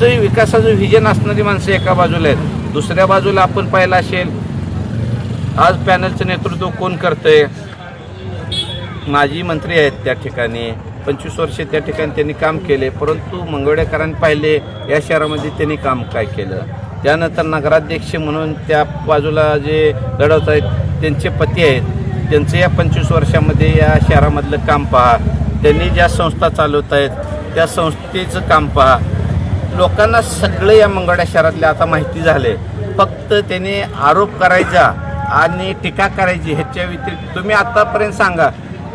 त्यांचं विकासाचं व्हिजन असणारी माणसं एका बाजूला आहेत. दुसऱ्या बाजूला आपण पाहिलं असेल आज पॅनलचं नेतृत्व कोण करतंय? माजी मंत्री आहेत त्या ठिकाणी. पंचवीस वर्षे त्या ठिकाणी त्यांनी काम केले परंतु मंगळवेडेकरांनी पाहिले या शहरामध्ये त्यांनी काम काय केलं? त्यानंतर नगराध्यक्ष म्हणून त्या बाजूला जे लढवत आहेत त्यांचे पती आहेत. त्यांचं या पंचवीस वर्षामध्ये या शहरामधलं काम पहा. त्यांनी ज्या संस्था चालवत आहेत त्या संस्थेचं काम पहा. लोकांना सगळे या मंगळा शहरातले आता माहिती झाले. फक्त त्याने आरोप करायचा आणि टीका करायची ह्याच्या व्यतिरिक्त तुम्ही आतापर्यंत सांगा.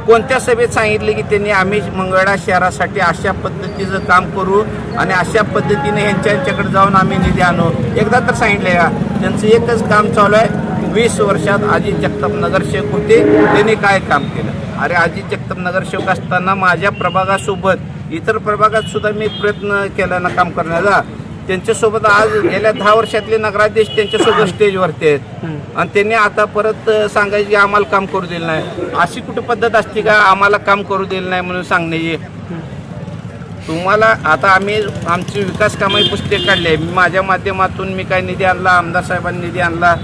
कोणत्या सभेत सांगितले की त्यांनी आम्ही मंगळा शहरासाठी अशा पद्धतीचं काम करू आणि अशा पद्धतीने ह्यांच्या यांच्याकडे जाऊन आम्ही निधी आणू? एकदा तर सांगितले का त्यांचं एकच काम चालू आहे. वीस वर्षात अजित जगताप नगरसेवक होते. त्यांनी काय काम केलं? अरे अजित जगताप नगरसेवक असताना माझ्या प्रभागासोबत इतर प्रभागात सुद्धा मी प्रयत्न केला ना काम करण्याचा. त्यांच्यासोबत आज गेल्या दहा वर्षातले नगराध्यक्ष त्यांच्यासोबत स्टेजवरती आहेत. आणि त्यांनी आता परत सांगायचे की आम्हाला काम करू दिलं नाही. अशी कुठं पद्धत असते का आम्हाला काम करू दिलं नाही म्हणून सांगण्याची? तुम्हाला आता आम्ही आमची विकास कामाची पुस्तक काढली आहे माझ्या माध्यमातून मी काय निधी आणला आमदार साहेबांनी निधी आणला.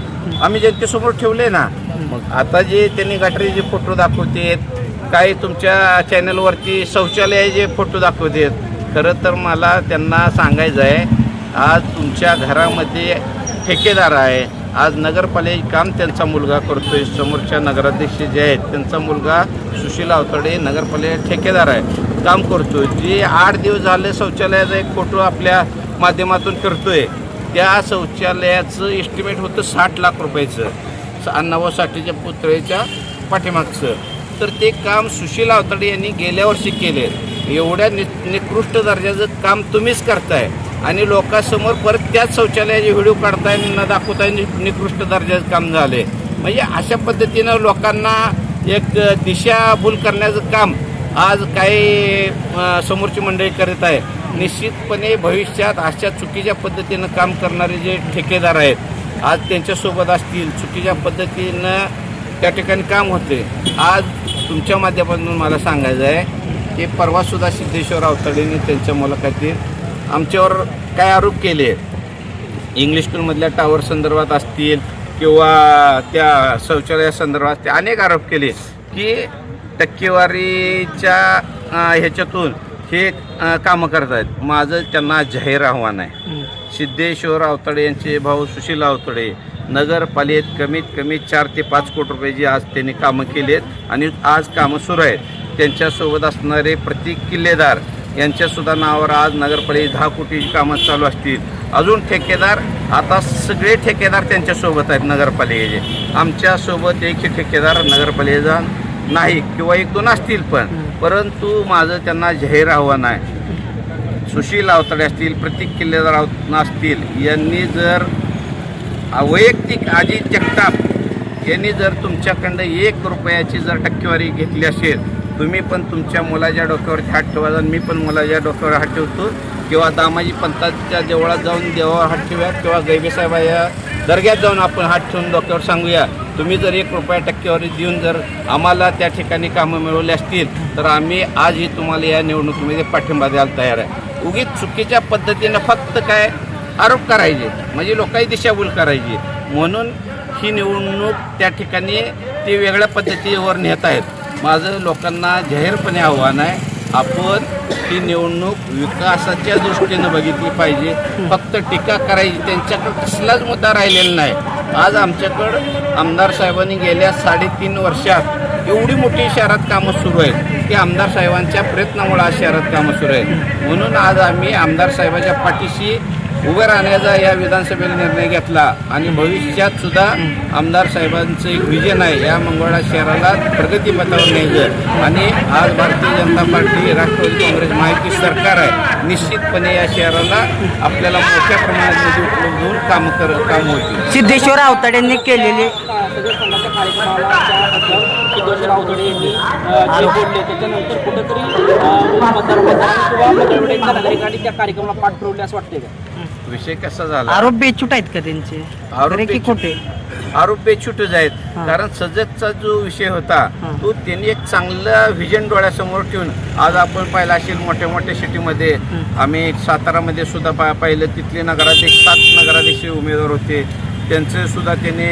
आम्ही जनतेसमोर ठेवले ना. मग आता जे त्यांनी गटरीचे फोटो दाखवतेत काही तुमच्या चॅनलवरती शौचालयाचे फोटो दाखवतेत खरं तर मला त्यांना सांगायचं आहे आज तुमच्या घरामध्ये ठेकेदार आहे. आज नगरपालिका काम त्यांचा मुलगा करतोय समोरच्या नगराध्यक्ष जे आहेत त्यांचा मुलगा सुशील अवतडे नगरपालिका ठेकेदार आहे. काम करतोय. जे आठ दिवस झाले शौचालयाचा एक फोटो आपल्या माध्यमातून करतोय. त्या शौचालयाचं एस्टिमेट होतं साठ लाख रुपयाचं. अण्णाभाऊ साठेच्या पुतळेच्या पाठीमागचं. तर ते काम सुशील अवतडे यांनी गेल्या वर्षी केले. एवढ्या नि निकृष्ट दर्जाचं काम तुम्हीच करताय. आणि लोकांसमोर परत त्याच शौचालयाचे व्हिडिओ काढताय न दाखवताय निकृष्ट दर्जाचं काम झाले. म्हणजे अशा पद्धतीनं लोकांना एक दिशाभूल करण्याचं काम आज काही समोरची मंडळी करत आहे. निश्चितपणे भविष्यात अशा चुकीच्या पद्धतीनं काम करणारे जे ठेकेदार आहेत आज त्यांच्यासोबत असतील चुकीच्या पद्धतीनं त्या ठिकाणी काम होते. आज तुमच्या माध्यमातून मला सांगायचं आहे की परवासुद्धा सिद्धेश्वर अवतडेंनी त्यांच्या मुलाखतीत आमच्यावर काय आरोप केले? आहेत इंग्लिश स्कूलमधल्या टावर संदर्भात असतील किंवा त्या शौचालयासंदर्भात ते अनेक आरोप केले की टक्केवारीच्या ह्याच्यातून हे कामं करत आहेत माझं त्यांना जाहीर आव्हान आहे. सिद्धेश्वर अवतडे यांचे भाऊ सुशील अवतडे नगरपालिकेत कमीत कमी चार ते पाच कोटी रुपयाची आज त्यांनी कामं केली आहेत आणि आज कामं सुरू आहेत. त्यांच्यासोबत असणारे प्रतीक किल्लेदार यांच्यासुद्धा नावावर आज नगरपालिकेत दहा कोटीची कामं चालू असतील. अजून ठेकेदार आता सगळे ठेकेदार त्यांच्यासोबत आहेत नगरपालिकेचे. आमच्यासोबत एकही ठेकेदार नगरपालिकेचा नाही किंवा एक दोन असतील पण. परंतु माझं त्यांना जाहीर आव्हान आहे. सुशील अवतडे असतील प्रतीक किल्लेदार असतील यांनी जर वैयक्तिक अजित जगताप यांनी जर तुमच्याकडं एक रुपयाची जर टक्केवारी घेतली असेल तुम्ही पण तुमच्या मुलाच्या डोक्यावरती हात ठेवा आणि मी पण मुलाच्या डोक्यावर हात ठेवतो. किंवा दामाजी पंताच्या देवळात जाऊन देवावर हात ठेवूया किंवा गैबेसाहेब या दर्ग्यात जाऊन आपण हात ठेवून डोक्यावर सांगूया. तुम्ही जर एक रुपया टक्केवारी देऊन जर आम्हाला त्या ठिकाणी कामं मिळवली असतील तर आम्ही आजही तुम्हाला या निवडणुकीमध्ये पाठिंबा द्यायला तयार आहे. उगीच चुकीच्या पद्धतीनं फक्त काय आरोप करायचे. म्हणजे लोकांची दिशाभूल करायची. म्हणून ही निवडणूक त्या ठिकाणी ते वेगळ्या पद्धतीवर नेत आहेत. माझं लोकांना जाहीरपणे आव्हान आहे आपण ही निवडणूक विकासाच्या दृष्टीनं बघितली पाहिजे. फक्त टीका करायची त्यांच्याकडं कसलाच मुद्दा राहिलेला नाही. आज आमच्याकडं आमदार साहेबांनी गेल्या साडेतीन वर्षात एवढी मोठी शहरात कामं सुरू आहेत की आमदार साहेबांच्या प्रयत्नामुळे आज शहरात कामं सुरू आहेत. म्हणून आज आम्ही आमदार साहेबाच्या पाठीशी उभं राहण्याचा या विधानसभेला निर्णय घेतला. आणि भविष्यात सुद्धा आमदार साहेबांचं एक विजन आहे. या मंगळा शहराला प्रगतीपथावर न्यायचं आणि आज भारतीय जनता पार्टी राष्ट्रवादी काँग्रेस महायुती सरकार आहे. निश्चितपणे या शहराला आपल्याला मोठ्या प्रमाणात निधी उपलब्ध होऊन कामं कर कामं होतील सिद्धेश्वर केलेले रावतडे यांनी अ, जे बोलले त्याच्यानंतर कुठेतरी मतदार किंवा नागरिकांनी त्या कार्यक्रमाला पाठ फिरवले असं वाटतंय का? विषय कसा झाला? आरोप बेछूट आहेत का त्यांचे? आरोप खरे की बेछूट- खोटे? आरोप बेछूटच आहेत. हा. कारण सजगचा जो विषय होता हा. तो त्यांनी एक चांगलं व्हिजन डोळ्यासमोर ठेवून आज आपण पाहिला असेल मोठ्या मोठ्या सिटीमध्ये आम्ही सातारामध्ये सुद्धा पा- पाहिलं तिथले नगराध्यक्ष सात नगराध्यक्ष उमेदवार होते. त्यांचं सुद्धा त्यांनी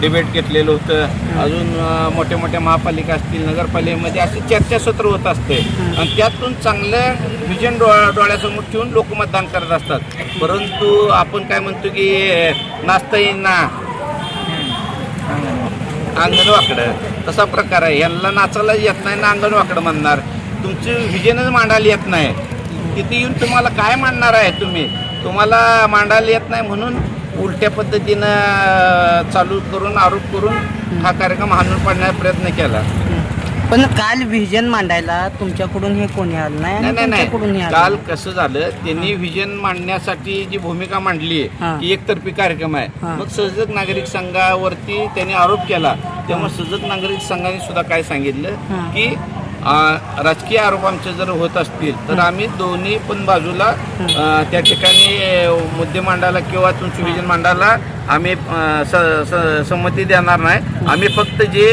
डिबेट घेतलेलं होतं. अजून मोठ्या मोठ्या महापालिका असतील नगरपालिकेमध्ये असे चर्चासत्र होत असते. आणि त्यातून चांगलं विजन डोळ्या डोळ्यासमोर ठेवून लोक मतदान करत असतात. परंतु आपण काय म्हणतो की नाचता येईल ना अंगण वाकडं तसा प्रकार आहे. यांना नाचायला येत नाही ना अंगण वाकडं म्हणणार. तुमची व्हिजनच मांडायला येत नाही. तिथे येऊन तुम्हाला काय मांडणार आहे तुम्ही? तुम्हाला मांडायला येत नाही म्हणून उलट्या पद्धतीनं चालू करून आरोप करून हा कार्यक्रम हाणून पाडण्याचा प्रयत्न केला पण काल व्हिजन मांडायला तुमच्याकडून हे कोणी आलं नाही नाही नाही काल. कसं झालं त्यांनी व्हिजन मांडण्यासाठी जी भूमिका मांडली. की एकतर्फी कार्यक्रम आहे. मग सजग नागरिक संघावरती त्यांनी आरोप केला तेव्हा सजग नागरिक संघाने सुद्धा काय सांगितलं. की राजकीय आरोप आमचे जर होत असतील तर आम्ही दोन्ही पण बाजूला त्या ठिकाणी मुद्दे मांडायला किंवा तुमची व्हिजन मांडायला आम्ही संमती देणार नाही. आम्ही फक्त जे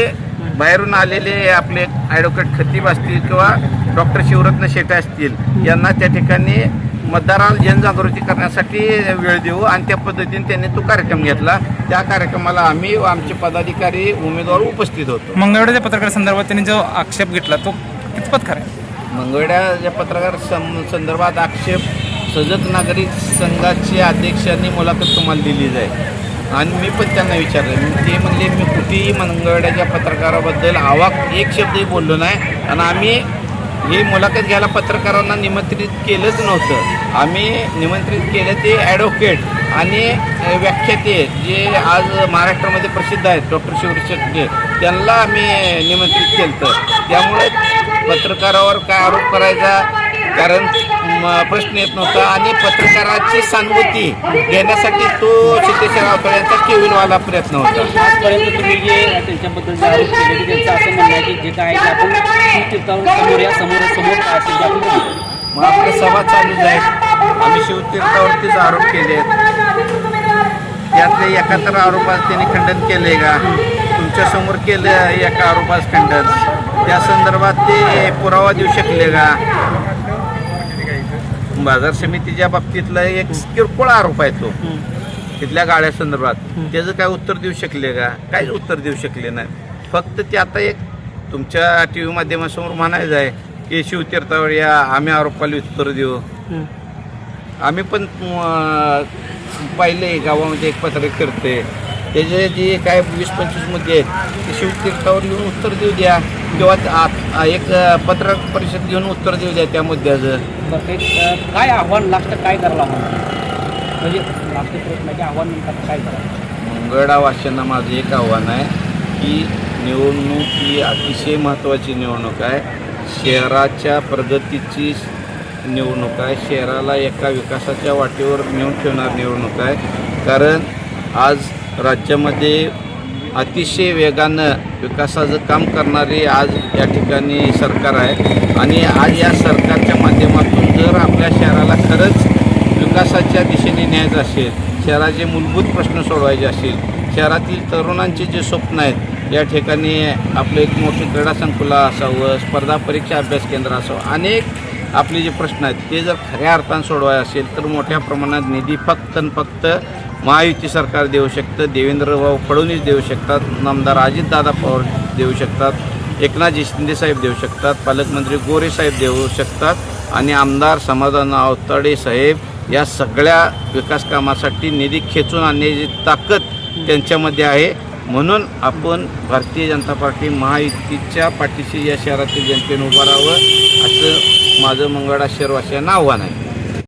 बाहेरून आलेले आपले ॲडव्होकेट खतीब असतील किंवा डॉक्टर शिवरत्न शेटे असतील यांना त्या ठिकाणी मतदाराला जनजागृती करण्यासाठी वेळ देऊ आणि त्या पद्धतीने त्यांनी तो कार्यक्रम घेतला. त्या कार्यक्रमाला आम्ही व आमचे पदाधिकारी उमेदवार उपस्थित होतो. मंगळवेढ्याच्या पत्रकार संदर्भात त्यांनी जो आक्षेप घेतला तो कितपत खरा मंगळड्या पत्रकार सं संदर्भात आक्षेप सजग नागरिक संघाचे अध्यक्षांनी मुलाखत तुम्हाला दिली जाईल. आणि मी पण त्यांना विचारलं. मी ते म्हणले मी कुठेही मंगळड्याच्या पत्रकाराबद्दल आवाक एक शब्दही बोललो नाही. आणि आम्ही ही मुलाखत घ्यायला पत्रकारांना निमंत्रित केलंच नव्हतं. आम्ही निमंत्रित केलं ते ॲडव्होकेट आणि व्याख्याते जे आज महाराष्ट्रामध्ये प्रसिद्ध आहेत डॉक्टर शिवराज त्यांना आम्ही निमंत्रित केलं तर त्यामुळे पत्रकारावर काय आरोप करायचा कारण प्रश्न येत नव्हता आणि पत्रकाराची सहानुभूती घेण्यासाठी तो सिद्धेश्वर रावतळे यांचा केविलवाला प्रयत्न होता. आजपर्यंत तुम्ही जे त्यांच्याबद्दल जे आरोप केले की त्यांचं असं म्हणणं आहे की जे काय आहे ते आपण समोर या समोर समोर काय असेल ते आपण बघू. मग आपल्या सभा चालूच आहेत आम्ही शिवतीर्थावरतीच आरोप केले. त्यातले एकाहत्तर आरोपास त्यांनी खंडन केले का? तुमच्यासमोर केलं एका आरोपास खंडन. त्या संदर्भात ते पुरावा देऊ शकले का? बाजार समितीच्या बाबतीतला एक किरकोळ आरोप आहे तो. तिथल्या गाड्या संदर्भात. त्याचं काय उत्तर देऊ शकले का? काहीच उत्तर देऊ शकले नाही. फक्त ते आता एक तुमच्या टी व्ही माध्यमासमोर म्हणायचं आहे की शिवतीर्थावर या आम्ही आरोपाला उत्तर देऊ. आम्ही पण पाहिले गावामध्ये एक पत्रक करते त्याचे जे काय वीस पंचवीस मुद्दे आहेत ते शिवतीर्थावर येऊन उत्तर देऊ द्या. किंवा एक पत्रक परिषद घेऊन उत्तर देऊ द्या त्या मुद्द्याचं. काय आव्हान लागतं काय करायला म्हणजे लागते प्रश्नाचे आव्हान म्हणतात काय मंगळा वाचना माझं एक आव्हान आहे की निवडणूक ही अतिशय महत्त्वाची निवडणूक आहे. शहराच्या प्रगतीची निवडणूक आहे. शहराला एका विकासाच्या वाटेवर नेऊन ठेवणार निवडणूक आहे. कारण आज राज्यामध्ये अतिशय वेगानं विकासाचं काम करणारी आज या ठिकाणी सरकार आहे. आणि आज या सरकारच्या माध्यमातून जर आपल्या शहराला खरंच विकासाच्या दिशेने न्यायचं असेल शहराचे मूलभूत प्रश्न सोडवायचे असतील शहरातील तरुणांचे जे स्वप्न आहेत या ठिकाणी आपलं एक मोठं क्रीडा संकुल असावं स्पर्धा परीक्षा अभ्यास केंद्र असावं अनेक आपले जे प्रश्न आहेत ते जर खऱ्या अर्थानं सोडवायचे असेल तर मोठ्या प्रमाणात निधी फक्त आणि फक्त महायुती सरकार देऊ शकतं देवेंद्रभाऊ फडणवीस देऊ शकतात नामदार अजितदादा पवार देऊ शकतात एकनाथजी शिंदेसाहेब देऊ शकतात पालकमंत्री गोरे साहेब देऊ शकतात आणि आमदार समाधान आवताडे साहेब या सगळ्या विकास कामासाठी निधी खेचून आणण्याची ताकद त्यांच्यामध्ये आहे. म्हणून आपण भारतीय जनता पार्टी महायुतीच्या पाठीशी या शहरातील जनतेने उभं राहावं असं माझं मंगळा शहरवासियांना आव्हान आहे.